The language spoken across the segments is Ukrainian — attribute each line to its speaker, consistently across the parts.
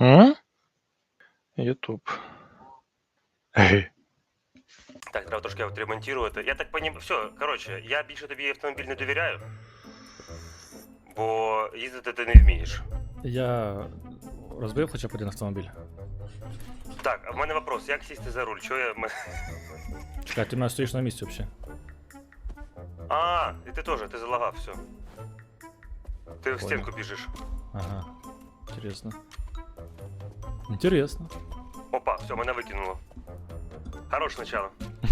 Speaker 1: М? Ютуб. Ге.
Speaker 2: Так, треба трошки відремонтувати. Я так понім... Все, коротше, я більше тобі автомобіль не довіряю. Бо їздити ти не вмієш.
Speaker 3: Я розбив хоча б один автомобіль.
Speaker 2: Так, а в мене вопрос, як сісти за руль? Чого я. м-
Speaker 3: Чекай, ти в мене стоїш на місці взагалі.
Speaker 2: А, і ти теж, ти залагав, все. Ти в
Speaker 3: Понял.
Speaker 2: стінку біжиш.
Speaker 3: Ага. Інтересно. Інтересно.
Speaker 2: Опа, все, мене викинуло. Хорош начало.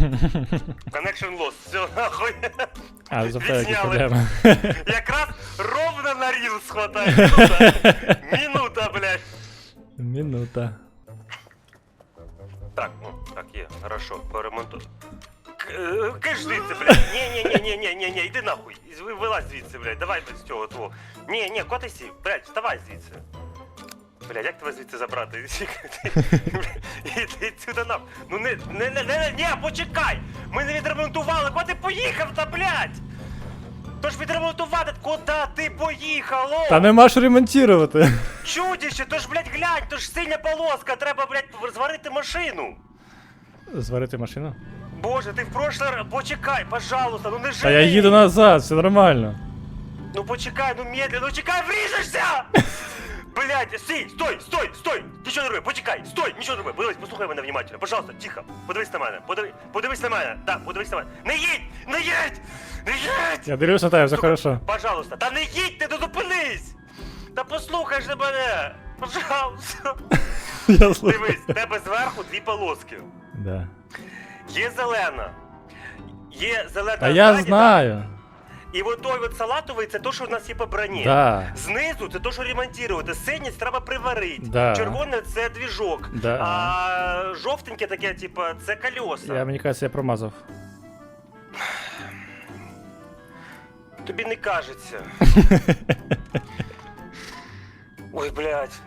Speaker 2: Connection lost, все, нахуй.
Speaker 3: А, за тебе які
Speaker 2: Відзняли.
Speaker 3: проблеми.
Speaker 2: Якраз ровно на рил схватає. Минута, Минута, блядь.
Speaker 3: Минута.
Speaker 2: Так, ну, так є, хорошо, по ремонту. К- Киш звідси, блядь. Ні, ні, ні, ні, ні, ні, ні, іди нахуй. Із- ви- Вилазь звідси, блядь, давай без цього твого. Ні, ні, котися, блядь, вставай звідси. Блядь, як тебе звідси забрати? Іди сюди нахуй. Ну не, не, не, не, ні, почекай! Ми не відремонтували, куди ти поїхав та, блядь? Тож відремонтувати, куди ти поїхав, о?
Speaker 3: Та нема що ремонтувати.
Speaker 2: Чудіще, то ж, блядь, глянь, то ж синя полоска, треба, блядь, зварити машину.
Speaker 3: Зварити машину?
Speaker 2: Боже, ти в прошлый раз... Почекай, пожалуйста, ну не
Speaker 3: Та
Speaker 2: живи!
Speaker 3: я їду назад, все нормально.
Speaker 2: Ну почекай, ну медленно, ну чекай, вріжешся! Блядь, стій, стой, стой, стой! Нічого не роби, почекай, стой, нічого не роби, подивись, послухай мене внимательно, пожалуйста, тихо, подивись на мене, подивись, подивись на мене, так, подивись на мене. Не їдь, не їдь, не їдь!
Speaker 3: Я дивлюсь на тебе, все
Speaker 2: Сука,
Speaker 3: хорошо.
Speaker 2: Пожалуйста, та не їдь, ти не зупинись! Та послухай ж мене, пожалуйста.
Speaker 3: Я слухаю.
Speaker 2: Дивись, в тебе зверху дві полоски.
Speaker 3: Да.
Speaker 2: Є зелена. Є зелена.
Speaker 3: Та я
Speaker 2: ззаді,
Speaker 3: знаю.
Speaker 2: І от той от салатовий це то, що в нас є по броні.
Speaker 3: Да.
Speaker 2: Знизу це то, що ремонтувати. Синій це треба приварити.
Speaker 3: Да.
Speaker 2: Червоне це двіжок.
Speaker 3: Да.
Speaker 2: А жовтеньке таке, типа, це колеса.
Speaker 3: Я, мені кажется, я промазав.
Speaker 2: Тобі не кажеться. Ой, блядь.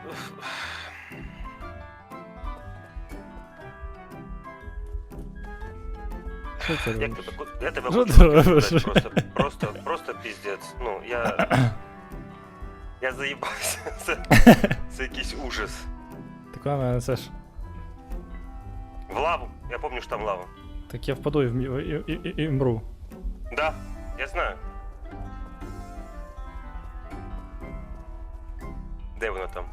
Speaker 3: Що це
Speaker 2: Як
Speaker 3: робиш?
Speaker 2: тебе, ку- я тебе
Speaker 3: Що
Speaker 2: хочу
Speaker 3: ти робиш?
Speaker 2: сказати, просто, просто, просто піздець. Ну, я. Я заїбався. Це, це якийсь ужас.
Speaker 3: Так вона мене несеш.
Speaker 2: В лаву. Я пам'ятаю, що там лава.
Speaker 3: Так я впаду і, вмі- і, і, і, і мру.
Speaker 2: Да, я знаю. Де вона там?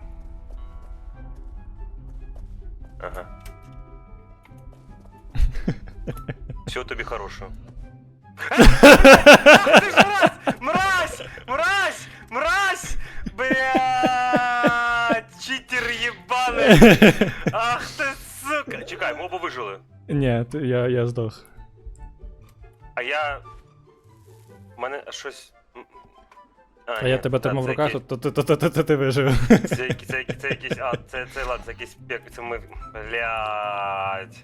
Speaker 2: Ага. Всього тобі хорошого. Ах ти ж мразь! Мразь! Мразь! Мразь! Блядь! Читер єбаний! Ах ти сука! Чекай, ми оба вижили.
Speaker 3: Ні, ти- я, я здох.
Speaker 2: А я. У мене щось. М.
Speaker 3: А
Speaker 2: ні,
Speaker 3: я тебе
Speaker 2: та,
Speaker 3: тримав в
Speaker 2: це
Speaker 3: руках,
Speaker 2: якийсь-
Speaker 3: то то- то- то- то- то ти вижив.
Speaker 2: Це якийсь, це, це якийсь. А, це, це ладно, це якийсь пек. Це ми. Блядь.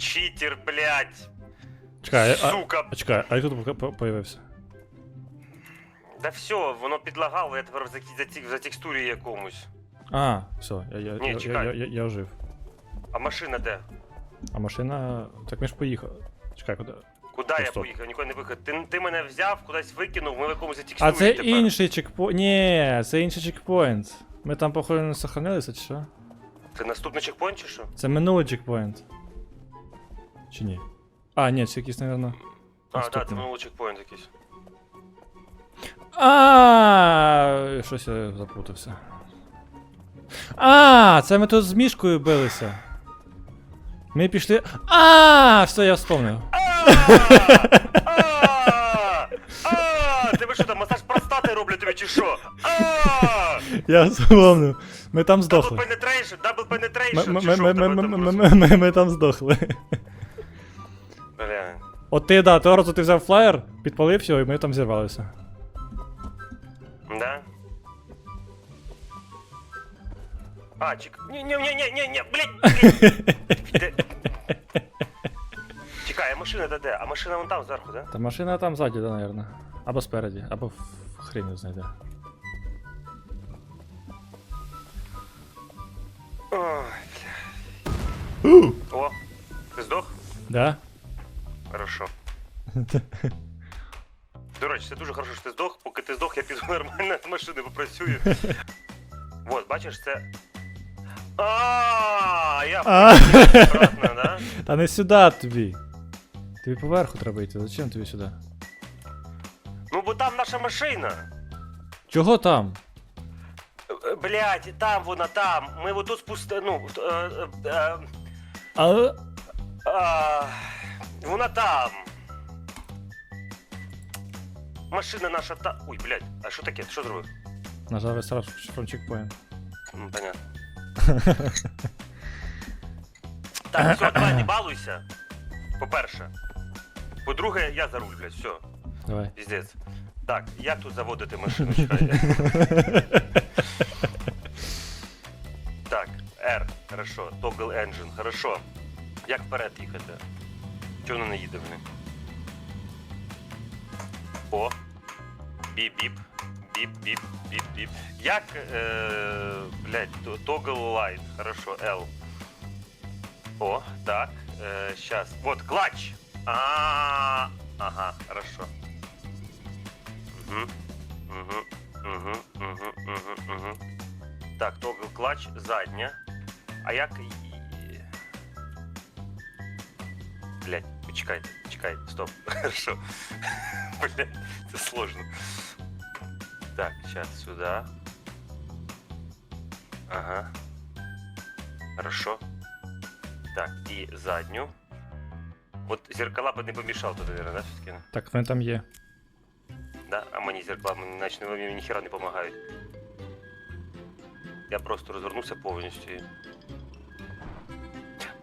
Speaker 2: Читер, блядь.
Speaker 3: Чекай,
Speaker 2: Сука.
Speaker 3: а чекай, а тут по- по- появився.
Speaker 2: Да все, воно підлагало, я тепер в закі- за, ті- за текстурі якомусь.
Speaker 3: А, все, я, я,
Speaker 2: Ні,
Speaker 3: я, я,
Speaker 2: чекай.
Speaker 3: я, я, я ожив.
Speaker 2: А машина де?
Speaker 3: А машина. Так ми ж поїхали. Чекай, куди?
Speaker 2: Куди
Speaker 3: Стоп,
Speaker 2: я
Speaker 3: стоп.
Speaker 2: поїхав? Ніколи не виходив. Ти, ти мене взяв, кудись викинув, ми в якомусь за текстурі
Speaker 3: А це
Speaker 2: тепер.
Speaker 3: інший чекпоінт. Ні, це інший чекпоінт. Ми там, походу, не сохранилися, чи що?
Speaker 2: Це наступний чекпоінт чи що?
Speaker 3: Це минулий чекпоінт. Чи ні? А, ні, це якийсь, напевно.
Speaker 2: А, так, це минулий чекпоінт якийсь.
Speaker 3: А, щось я заплутався. А, це ми тут з мішкою билися. Ми пішли. А, все, я вспомнив.
Speaker 2: А! Тебе що там, масаж простати роблять тобі чи що?
Speaker 3: Я вспомнив. Ми там
Speaker 2: Double
Speaker 3: здохли.
Speaker 2: penetration, double penetration, чи що в тебе там
Speaker 3: ми, ми там здохли. От ти, да, того разу ти взяв флаєр, підпалив його, і ми там зірвалися.
Speaker 2: Да? А, чек... Не-не-не-не-не, блядь! блядь. Чекай, а машина де де? А машина вон там зверху, да?
Speaker 3: Та машина там ззаді, да, наверное. Або спереді, або в його знайде.
Speaker 2: Ой, бля. О, ти здох?
Speaker 3: Да?
Speaker 2: Хорошо. До речі, це дуже хорошо, що ти здох. Поки ти здох, я піду нормально з машини попрацюю. Вот, бачиш, це. А, я
Speaker 3: А.
Speaker 2: аккуратно, да?
Speaker 3: Та не сюди тобі. Тобі поверху треба йти. Зачем тобі сюди?
Speaker 2: Ну, бо там наша машина.
Speaker 3: Чого там?
Speaker 2: Е, Блядь, там вона, там. Ми отут спусти... Ну, е, е, е,
Speaker 3: А...
Speaker 2: а, вона там. Машина наша та. Ой, блядь, а що таке? Що зробив?
Speaker 3: Нажав рестарт from checkpoint.
Speaker 2: М, Понятно. Так, все, давай не балуйся. По-перше. По-друге, я за руль, блядь, все.
Speaker 3: Давай.
Speaker 2: Піздець. Так, як тут заводити машину? Чекай. так, R, хорошо. Toggle engine, хорошо. Як вперед їхати? Чого воно не їде в них? О. Біп-біп. Біп-біп, біп-біп. Як, е, блядь, toggle light, хорошо, L. О, так, э, сейчас. Вот, клатч. А, ага, хорошо. Угу. Угу. Угу. Угу. Угу. Угу. Так, тогл клатч, задня. А як. і- Блять, почекайте, чекайте, стоп. Хорошо. Блять, це сложно. Так, сейчас сюда. Ага. Хорошо. Так, і задню. От зеркала би не помішав туди, наверное, да, все-таки?
Speaker 3: Так, вони там є.
Speaker 2: Да? А мені зеркала мені, наче, мені ніхера не допомагають. Я просто розвернувся повністю. і-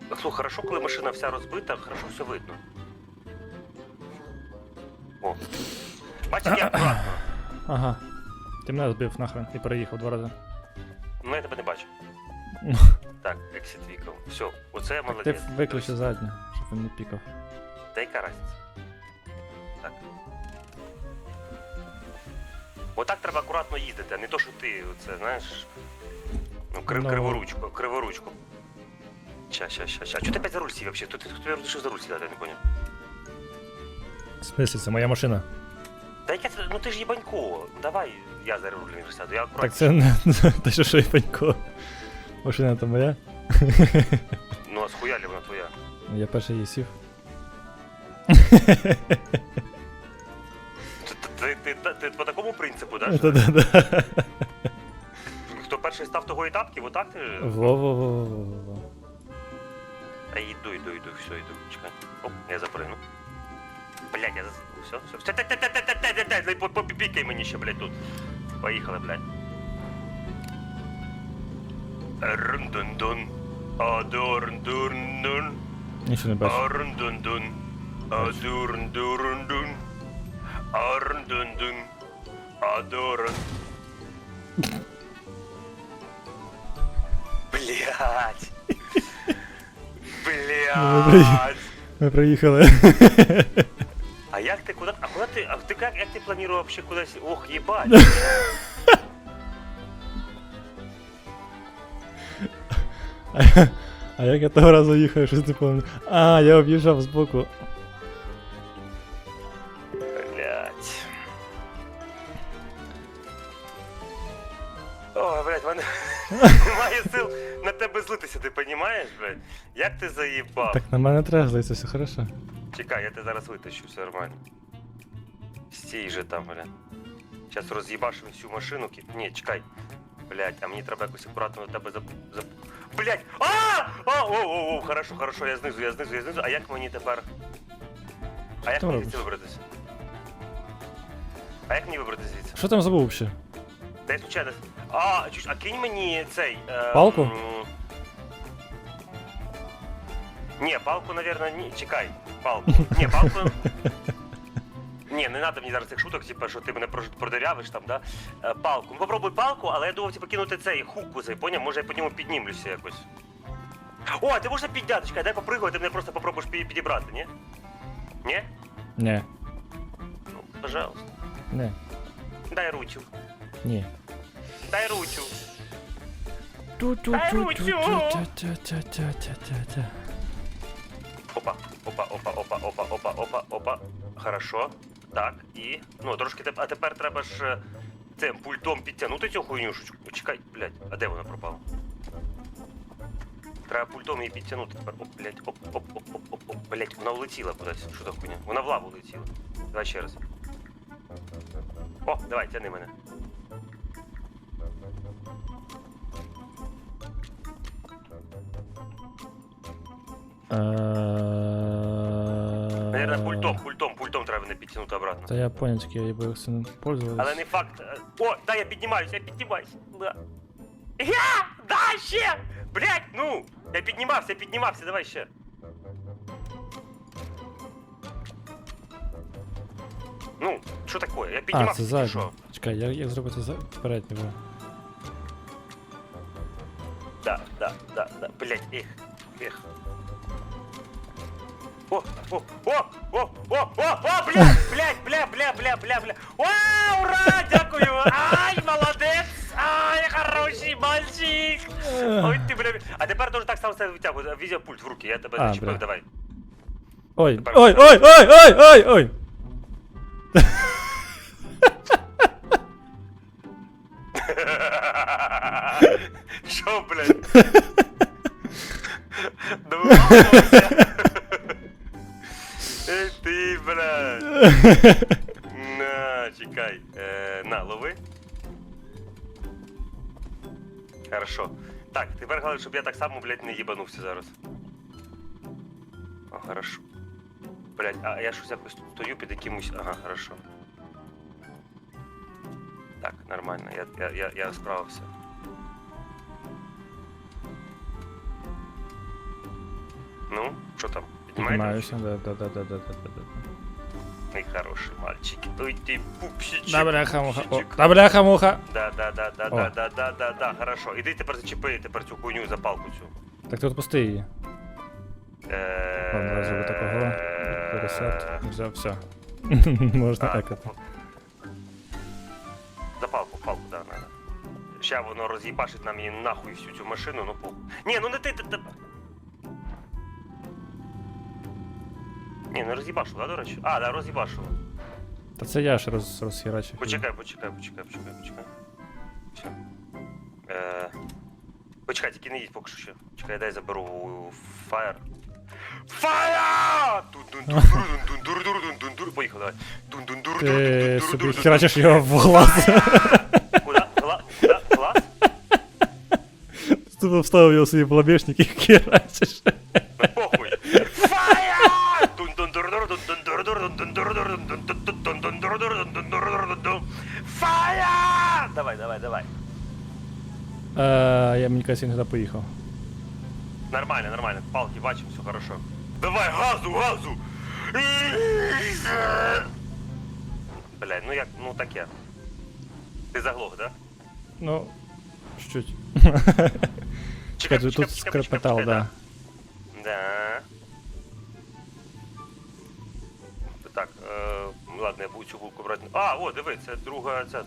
Speaker 2: Слухай, хорошо, коли машина вся розбита, хорошо все видно. О. Бачиш, я акуратно.
Speaker 3: Ага. Ти мене збив нахрен і переїхав два рази.
Speaker 2: Ну я тебе не бачу. Так, exit vehicle. Все, оце я
Speaker 3: Ти
Speaker 2: молодець.
Speaker 3: виключи задню, щоб він не пікав.
Speaker 2: Та яка разниця? Так. Отак треба акуратно їздити, а не то, що ти оце, знаєш. Ну, крив,
Speaker 3: Ну.
Speaker 2: криворучку, криворучку. Ща, ща, ща, ща. Чого ти опять за руль сів вообще? Хто ти хто розрішив за руль сідати, я не поняв.
Speaker 3: В смислі, це моя машина.
Speaker 2: Та яке це, ну ти ж їбанько. Давай я за руль не сяду, я акуратно.
Speaker 3: Так це не те, що шейпанько. Машина то моя.
Speaker 2: Ну а схуя ли вона твоя?
Speaker 3: Я перший її сів.
Speaker 2: Ти, ти, ти, ти, ти по такому принципу, да? що
Speaker 3: Та-да-да.
Speaker 2: Хто перший став того і тапки, отак ти?
Speaker 3: Во-во-во-во-во.
Speaker 2: Да иду, иду, иду, все, иду. Чекай. Оп, я запрыгну. Блять, я за... Все, все, все. Та-та-та-та-та-та-та-та. Попікай мені ще, блядь, тут. Поїхали, блядь. Рун-дун-дун. Адурн-дурн-дун.
Speaker 3: Нічого не бачу.
Speaker 2: Арн-дун-дун. Адурн-дурн-дун. Адорн. Адурн. Блять. Блять.
Speaker 3: Ми приїхали.
Speaker 2: А як ти куди? А куди ти? А ти як, як ти планував вообще кудись? Ох, їбать.
Speaker 3: А А як я того разу їхав, щось не пам'ятаю. А, я об'їжджав збоку.
Speaker 2: О, блять, мене немає сил на тебе злитися, ти понімаєш, блядь? Як ти заїбав?
Speaker 3: Так на мене треба здається, все хорошо.
Speaker 2: Чекай, я тебе зараз витащу, все нормально. Стій же там, блядь. Зараз роз'їбашимо всю машину. ки- Ні, чекай. Блять, а мені треба якось акуратно на тебе зап... зап... Блять! А! А! О, о, о, хорошо, хорошо, я знизу, я знизу, я знизу. А як мені тепер? А як
Speaker 3: Що
Speaker 2: мені
Speaker 3: робиш?
Speaker 2: звідси вибратися? А як мені вибратися звідси?
Speaker 3: Що там забув взагалі?
Speaker 2: Та я случайно. А, чуш, а кинь мені цей. Е,
Speaker 3: Палку?
Speaker 2: м, Ні, палку, наверное, ні. Чекай, палку. Ні, палку. Ні, не треба мені зараз цих шуток, типу, що ти мене прож- продирявиш там, да? Е, Палку. Ну попробуй палку, але я думав, типу, кинути цей хук цей, поняв? Може я по ньому піднімлюся якось. О, ти можеш підняти, чекай, дай попригаю, ти мене просто попробуєш пі- підібрати, ні? Ні?
Speaker 3: Ні.
Speaker 2: Ну, пожалуйста.
Speaker 3: Ні.
Speaker 2: Дай ручку.
Speaker 3: Ні.
Speaker 2: Дай
Speaker 3: ручу.
Speaker 2: Опа, опа, опа, опа, опа, опа, опа, опа. Хорошо. Так, і. Ну, трошки А тепер треба ж цим пультом підтягнути цю хуйнюшечку. О, блядь, а де вона пропала? Треба пультом її підтягнути тепер. Оп, блядь, оп, оп, оп, оп, оп, оп, блядь, вона улетіла кудись. Що за хуйня? Вона в лаву улетіла. Давай ще раз. О, давай, тяни мене. Наверное, пультом, пультом, пультом треба мене підтягнути обратно.
Speaker 3: Та я понял, тільки я би цим пользувався.
Speaker 2: Але не факт. е, О, да, я піднімаюсь, я піднімаюсь. Да. Я! Да, ще! Блять, ну! Я піднімався, я піднімався, давай ще. Ну, що таке? Я
Speaker 3: А,
Speaker 2: піднімався,
Speaker 3: це
Speaker 2: ти
Speaker 3: задній.
Speaker 2: що?
Speaker 3: Чекай, як, як зробити за... передній? бо?
Speaker 2: Да, да, да, да. Блять, ех, ех. О, о, о, о, о, о, блядь, блядь, бля, бля, бля, бля, бля. О, ура, дякую. Ай, молодець. Ай, хороший мальчик. Ой, ти, бля. А тепер дуже так само себе витягуй. Візьми пульт в руки, я тебе
Speaker 3: А,
Speaker 2: зачепив,
Speaker 3: бля.
Speaker 2: давай.
Speaker 3: Ой,
Speaker 2: Тепер-
Speaker 3: ой, ой, ой, ой, ой, ой!
Speaker 2: Що, блядь? Домовився. На, чекай. Е, на, лови. Хорошо. Так, тепер головне, щоб я так само, блядь, не їбанувся зараз. О, хорошо. Блядь, а я щось якось тут стою під якимось. Ага, хорошо. Так, нормально, я, я, я, я справився. Ну, що там? Піднімаєте?
Speaker 3: Піднімаюся, да, да, да, да, да, да, да, да.
Speaker 2: Хороший мальчик. Ой, ти пупсичек.
Speaker 3: Да, бляха-муха.
Speaker 2: Пупсичек.
Speaker 3: Да, бляха-муха.
Speaker 2: Да, да, да, да,
Speaker 3: О.
Speaker 2: да, да, да, да, да, хорошо. Іди тепер зачепи тепер цю хуйню за палку цю.
Speaker 3: Так ти відпусти її.
Speaker 2: Е,
Speaker 3: Ладно, зроби такого. Пересет. Взяв, все. Можна екати.
Speaker 2: За палку, палку, да, надо. Ща воно роз'їбашить нам її нахуй всю цю машину, ну похуй. Ні, ну не ти, ти, ти. Ні, не роз'їбашило, да, до речі? А, да, роз'їбашило.
Speaker 3: Та це я ж роз, розхерачив.
Speaker 2: Почекай, почекай, почекай, почекай, почекай. Все. Е... Почекай, тільки не їдь поки що ще. Чекай, дай заберу фаєр. Фаєр! Тун-дун-дур-дун-дун-дур-дун-дун-дур. Поїхали, давай.
Speaker 3: Ти
Speaker 2: Тун-дун-дур-дун-дун-дур-дун-дун.
Speaker 3: собі херачиш його в глаз.
Speaker 2: Куда? Гла- Куда? Глаз?
Speaker 3: Ти вставив його собі в лобешник і херачиш. Я мені кажется, туди поїхав.
Speaker 2: Нормально, нормально. Палки бачим, все хорошо. Давай, газу, газу! Блядь, ну як, ну таке. Ти заглох, да?
Speaker 3: Ну, чуть.
Speaker 2: Чекай,
Speaker 3: Тут, тут скрипетал, да.
Speaker 2: Да. Так, е, ладно, я буду цю булку брати. А, о, диви, це друга ця.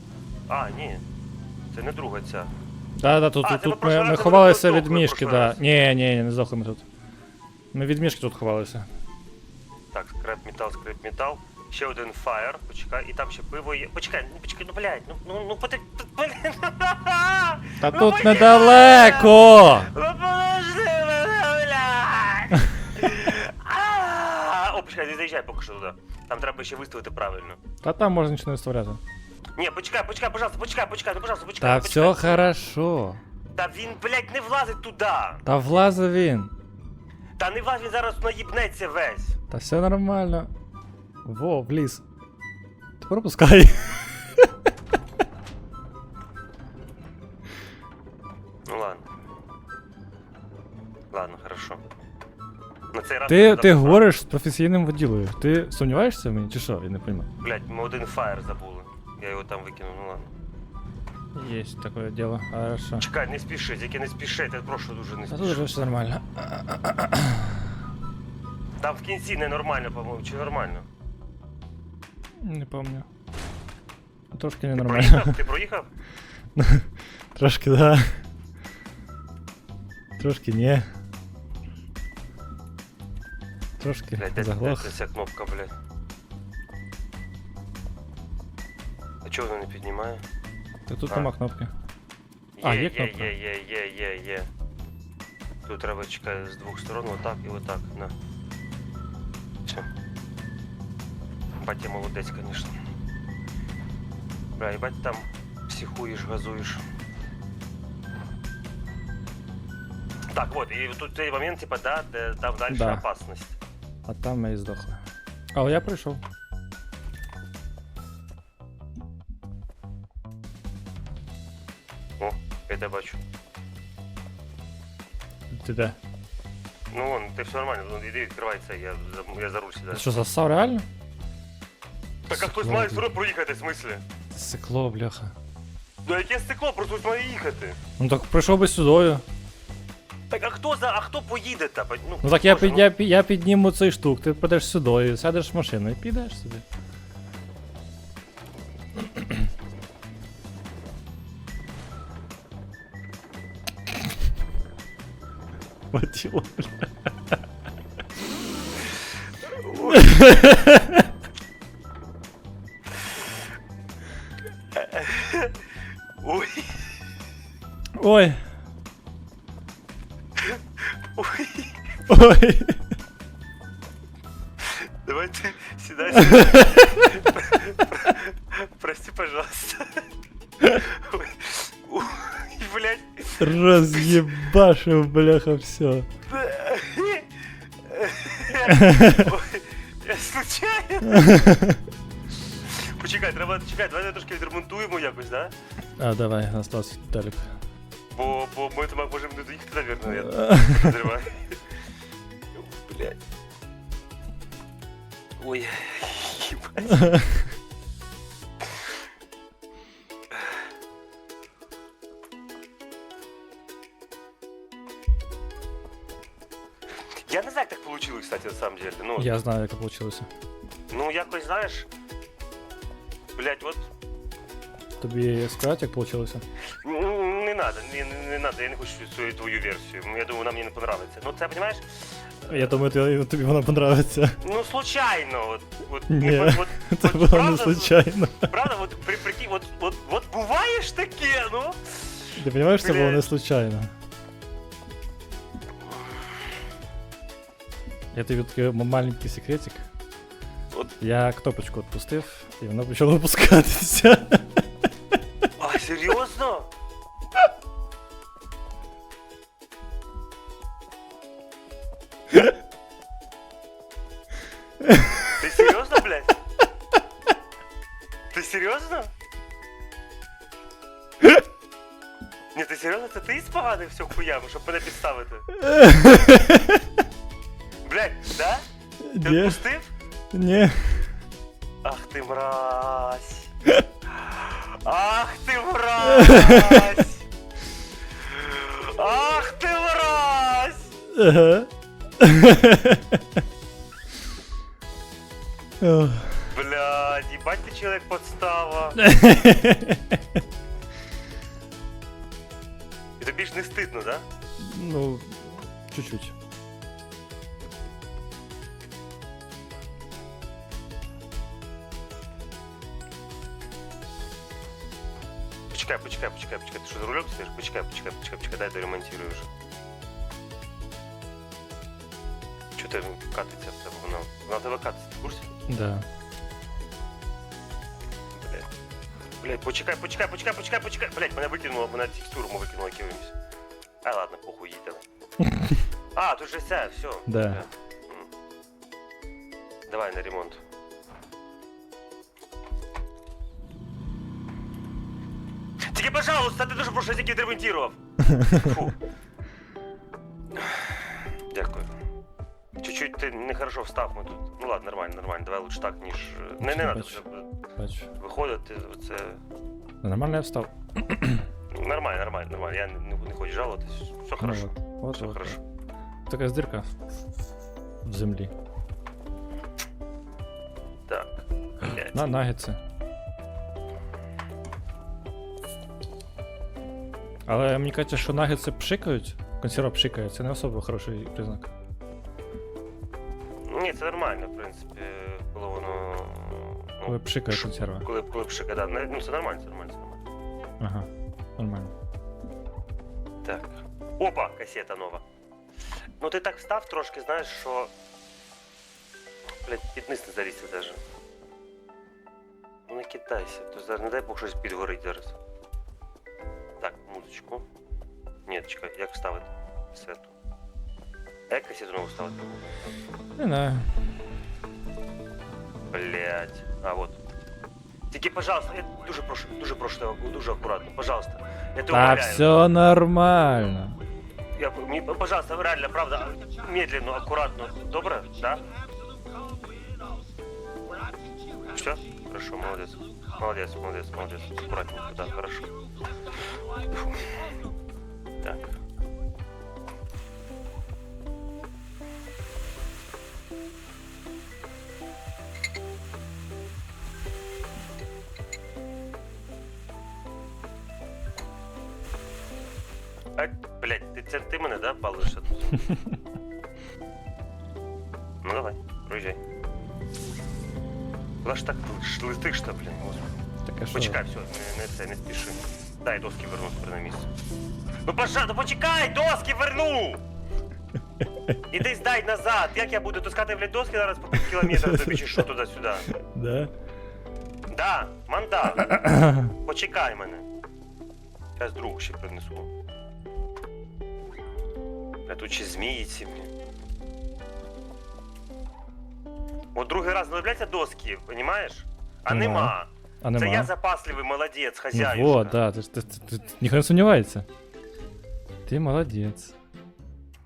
Speaker 2: А, ні. Це не друга ця.
Speaker 3: Да, да, тут,
Speaker 2: А,
Speaker 3: тут, тут ми, ми ховалися від мішки, да. Ні, ні, ні, не здохли ми тут. Ми від мішки тут ховалися.
Speaker 2: Так, скреп метал, скреп метал. Ще один фаєр, почекай, і там ще пиво є. Почекай, ну почекай, ну блядь, ну ну ну поти. блін.
Speaker 3: Та
Speaker 2: Ну,
Speaker 3: тут
Speaker 2: почекай!
Speaker 3: недалеко!
Speaker 2: Ну подожди мене, блядь! А, О, почекай, не заїжджай поки що туди. Там треба ще виставити правильно.
Speaker 3: Та там можна нічого не виставляти.
Speaker 2: Ні, почекай, почекай, пожалуйста, почекай, почекай, ну пожалуйста, почекай.
Speaker 3: Та
Speaker 2: почекай.
Speaker 3: все хорошо.
Speaker 2: Та він, блядь, не влазить туди.
Speaker 3: Та влазив він.
Speaker 2: Та не влазить, він зараз наїбнеться весь.
Speaker 3: Та все нормально. Во, вліз. Ти пропускай.
Speaker 2: Ну ладно. Ладно, хорошо. На цей раз
Speaker 3: Ти, ти говориш з професійним воділою. Ти сумніваєшся в мені чи що? Я не розумію.
Speaker 2: Блядь, ми один фаєр забули. Я його там викинув, ну ладно.
Speaker 3: Є таке діло. Хорошо.
Speaker 2: Чекай, не спіши, тільки не спіши, я прошу дуже не
Speaker 3: Та тут
Speaker 2: спіши.
Speaker 3: вже все нормально.
Speaker 2: Там в кінці ненормально, по-моєму, чи нормально?
Speaker 3: Не помню. Трошки
Speaker 2: Ти
Speaker 3: ненормально.
Speaker 2: проїхав? Ти проїхав?
Speaker 3: Трошки, да. Трошки ні. Трошки
Speaker 2: Блядь, де, де,
Speaker 3: заглох.
Speaker 2: де ця кнопка, блядь? А чого вона не піднімає?
Speaker 3: Та тут
Speaker 2: А.
Speaker 3: нема кнопки. А, є
Speaker 2: є,
Speaker 3: кнопка?
Speaker 2: є, є, є, є, є. Тут треба чекати з двох сторон, отак і отак. На. Все. Батя молодець, звісно. Бля, бать там психуєш, газуєш. Так, вот, и тут цей момент, типа, да, де там дальше
Speaker 3: Да.
Speaker 2: опасность.
Speaker 3: А там ми і здохли. Але я прийшов.
Speaker 2: Я тебе бачу.
Speaker 3: Ти де?
Speaker 2: Ну вон, ти все нормально, ну іди відкривай це, я, за- я за руль сідаю.
Speaker 3: Ти що, засав реально?
Speaker 2: Так а хтось має все одно проїхати, в смислі?
Speaker 3: Стекло, бляха.
Speaker 2: Ну яке стекло, просто хтось має їхати.
Speaker 3: Ну так прийшов би сюдою.
Speaker 2: Так а хто за, а хто поїде та? Ну,
Speaker 3: Ну так я,
Speaker 2: Боже,
Speaker 3: під, я, пі- я підніму цей штук, ти підеш сюди, сядеш в машину і підеш собі. Мотіло,
Speaker 2: Ой,
Speaker 3: Ой,
Speaker 2: ой,
Speaker 3: ой. Роз'єбашив, бляха, все.
Speaker 2: Ой, Я случайно. Почекай, треба чекай, давай я трошки відремонтуємо якось, да?
Speaker 3: А, давай, осталось Віталік.
Speaker 2: Бо, бо ми там можемо не доїхати, наверное, я подриваю. Блядь. Ой, їбать. Получилось, кстати, на самом деле. Ну,
Speaker 3: Я знаю, як вийшло.
Speaker 2: ну якось, знаєш, блядь, от
Speaker 3: Тобі сказати, як вийшло?
Speaker 2: М, Не надо, не, не, не надо, я не хочу свою твою версію. Я думаю, вона мені не понравиться. Ну це, понимаешь,
Speaker 3: Я думаю, ти- тобі вона понравиться.
Speaker 2: ну случайно. От, от,
Speaker 3: Ні,
Speaker 2: не, от,
Speaker 3: Це
Speaker 2: от,
Speaker 3: було не
Speaker 2: правда,
Speaker 3: случайно.
Speaker 2: Правда, от, при, прикинь, от, от, от буває ж таке, ну.
Speaker 3: Ти розумієш, це було
Speaker 2: Блядь.
Speaker 3: не случайно. Я тобі такий маленький секретик.
Speaker 2: От.
Speaker 3: Я кнопочку відпустив, і воно почало опускатися.
Speaker 2: А, серйозно? Ти серйозно, блядь? Ти серйозно? Ні, ти серйозно? Це ти споганив все хуями, щоб мене підставити? Блядь, да? Ти
Speaker 3: Ні,
Speaker 2: відпустив?
Speaker 3: ні.
Speaker 2: Ах ти мразь! Ах ти мразь! Ах ти мразь!
Speaker 3: Ага. Ох.
Speaker 2: Блядь, ебать ты человек подстава. І тобі ж не стидно, да?
Speaker 3: Ну, чуть-чуть.
Speaker 2: Почекай, почекай, почекай, почекай. Ти що за рулем сидиш? Почекай, почекай, почекай, почекай, дай доремонтирую вже. Чо ти катиться в тебе воно? Вона в тебе катиться, ти в курсі?
Speaker 3: Да.
Speaker 2: Блядь. Блядь, почекай, почекай, почекай, почекай, почекай. Блядь, мене викинуло, мене текстуру ми викинуло якимось. А, ладно, похуй, їдь давай. А, тут же все, все.
Speaker 3: Да.
Speaker 2: Давай на ремонт. Тільки, пожалуйста, ти дуже прошу, я тільки відремонтував. Фу. Дякую. Чуть-чуть ти нехорошо встав, ми тут. Ну ладно, нормально, нормально. Давай лучше так, ніж. е, Не, не надо вже
Speaker 3: Бачу.
Speaker 2: виходити. Це
Speaker 3: Нормально я встав.
Speaker 2: ну, нормально, нормально, нормально. Я не, не хочу жалуватись. Все хорошо.
Speaker 3: Ну, от,
Speaker 2: Все
Speaker 3: от,
Speaker 2: хорошо.
Speaker 3: от. Така дирка в землі.
Speaker 2: Так. Блядь.
Speaker 3: На нагетси. Але мені кажеться, що нагетси пшикають, консерва пшикає, це не особо хороший признак.
Speaker 2: Ні, це нормально, в принципі, коли воно. ну,
Speaker 3: Коли пшикає
Speaker 2: ш-
Speaker 3: консерва.
Speaker 2: Коли, коли пшика, да. Ну це нормально, це нормально, це нормально.
Speaker 3: Ага, нормально.
Speaker 2: Так. Опа, кассета нова. Ну ти так встав трошки, знаєш, що. Блядь, під низ не залізти даже. Ну не китайся, то зараз не дай Бог щось підгорить зараз. Так, музичку. Ні, чекай, як вставити? Сету. Як касету нову вставити?
Speaker 3: Не знаю.
Speaker 2: Блять. А вот. Тільки, пожалуйста, я дуже прошу, дуже прошу тебе, дуже акуратно, пожалуйста. Я тебе умоляю.
Speaker 3: все нормально.
Speaker 2: Я, мне, пожалуйста, реально, правда, медленно, аккуратно. Добро? Да? Все? Хорошо, молодец. Молодец, молодец, молодец. Аккуратненько, да, хорошо. Фу. Так. А, блядь, це ти мене, да, балуєш ну давай. Ж так ш- летиш-то, блін, господи.
Speaker 3: Що?
Speaker 2: Почекай, все, не, не це, не спіши. Дай доски верну тепер на місце. Ну пожа, ну почекай, доски верну! Іди здай назад, як я буду таскати, блядь, доски зараз по пів кілометра тобі чи що туди-сюди?
Speaker 3: Да?
Speaker 2: Да, манда. Почекай мене. Зараз друг ще принесу. А тут ще змії ці, блін. От другий раз знадобляться доски, понімаєш? А нема.
Speaker 3: А
Speaker 2: Це
Speaker 3: нема.
Speaker 2: я запасливий молодець,
Speaker 3: Ну
Speaker 2: хазяюшка.
Speaker 3: вот, да, ти, ж- ти, ти, ти, ніхто не сумнівається. Ти молодець.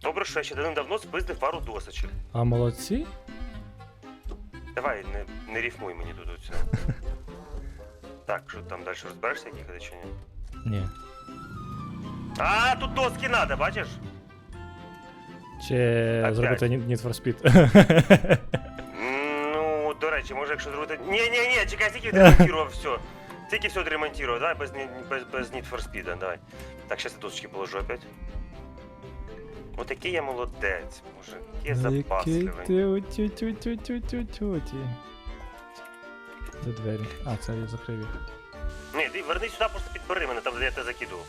Speaker 2: Добре, що я ще давно спиздив пару досочок.
Speaker 3: А молодці?
Speaker 2: Давай, не, не рифмуй мені тут оце. Так, що там далі розберешся, які ходи чи ні?
Speaker 3: Ні.
Speaker 2: А, тут доски надо, бачиш?
Speaker 3: Чи
Speaker 2: Опять.
Speaker 3: зробити Need Need for Speed.
Speaker 2: Речі, може, якщо зробити. Ні, ні, ні, чекай, тільки відремонтував все. Тільки все відремонтував. Давай без, без, без Need for Speed, давай. Так, зараз я досочки положу опять. От який я молодець, може, який я
Speaker 3: Який
Speaker 2: запасливий.
Speaker 3: ти. До двері. А, це я закрив їх.
Speaker 2: Ні, ти верни сюди, просто підбери мене, там де я тебе закидував.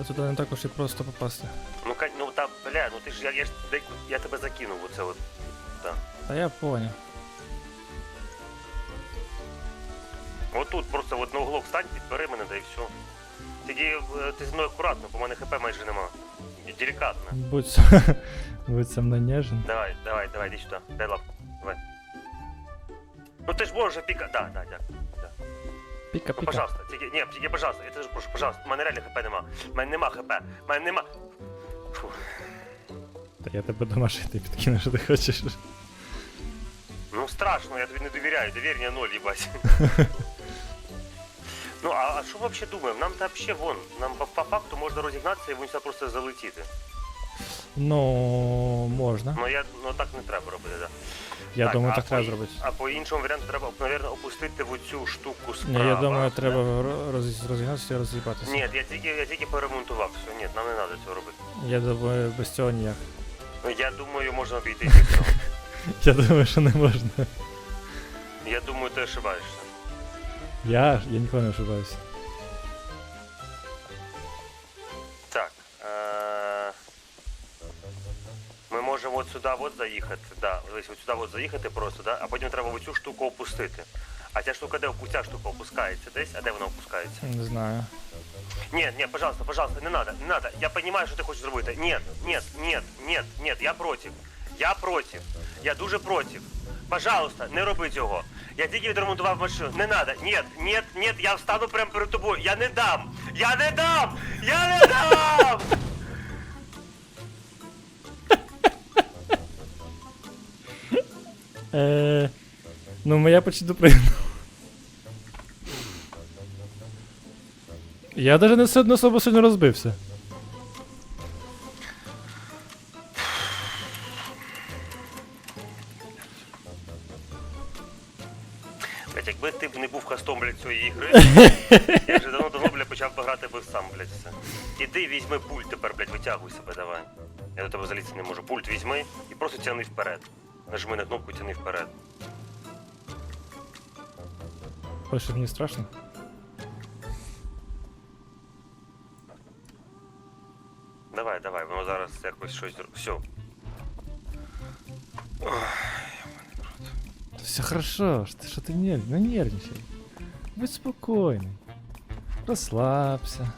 Speaker 3: Та туди не також і просто попасти.
Speaker 2: Ну, ка- ну та, бля, ну ти ж, я, я ж, дай- я тебе закинув, оце от.
Speaker 3: Та я поняв.
Speaker 2: Отут просто от на углок встань, підбери мене, да і все. Тільки е, ти зі мною акуратно, бо в мене хп майже нема. Делікатно.
Speaker 3: Будь, со- будь со мною нежен.
Speaker 2: Давай, давай, давай, иди сюда. Дай лапку. Давай. Ну ты ж можешь пика. Да, да, да.
Speaker 3: Піка,
Speaker 2: Ну,
Speaker 3: піка.
Speaker 2: пожалуйста, тільки, ні, тільки, пожалуйста, я тебе ж прошу, пожалуйста, у мене реально хп нема. У мене нема хп. У мене нема. Фу.
Speaker 3: Та я тебе до машини підкину, що ти хочеш.
Speaker 2: Ну страшно, я тобі не довіряю, довірення ноль, їбать. Ну, а, а що ми взагалі думаємо? Нам та взагалі вон, нам по, по факту можна розігнатися і вон сюди просто залетіти.
Speaker 3: Ну, можна.
Speaker 2: Ну я ну так не треба робити, да.
Speaker 3: Я
Speaker 2: Так,
Speaker 3: думаю, так треба зробити.
Speaker 2: А по іншому варіанту треба, мабуть, опустити в оцю штуку справа.
Speaker 3: Ні, я думаю, треба роз- роз- розігнатися і роз'їбатися.
Speaker 2: Ні, я тільки, я тільки перемонтував все. Ні, нам не треба цього робити.
Speaker 3: Я думаю, без цього ніяк.
Speaker 2: Ну, я думаю, можна обійти цього.
Speaker 3: Я думаю, що не можна.
Speaker 2: Я думаю, ти ошибаєшся.
Speaker 3: Я, я ніколи не ошибаюся.
Speaker 2: Сюди от заїхати. Да, от сюди от заїхати просто, да? а потім треба оцю штуку опустити. А ця штука де ця штука опускається десь, а де вона опускається?
Speaker 3: Не знаю.
Speaker 2: Нет, нет, пожалуйста, пожалуйста, не надо, не надо. Я понимаю, что ты хочешь зробити. Нет, нет, нет, нет, нет, я против. Я против. Я дуже против. Пожалуйста, не роби цього. Я тільки відремонтував машину. Не надо. Нет, нет, нет, я встану прямо перед тобою. Я не дам. Я не дам. Я не дам.
Speaker 3: Е, ну, моя почти допригнула. Я даже не сильно особо сильно розбився.
Speaker 2: Блять, якби ти б не був хастом, блядь, цієї ігри, я вже давно давно, блядь, почав би грати би сам, блядь, все. Іди візьми пульт тепер, блядь, витягуй себе, давай. Я до тебе залізти не можу. Пульт візьми і просто тягни вперед. Нажми на кнопку тягни вперед.
Speaker 3: Ось мені страшно.
Speaker 2: давай, давай, воно зараз якось щось. зро- Все.
Speaker 3: Все хорошо, что, что ты нерв... ну нервничай. Будь спокойный. Расслабься.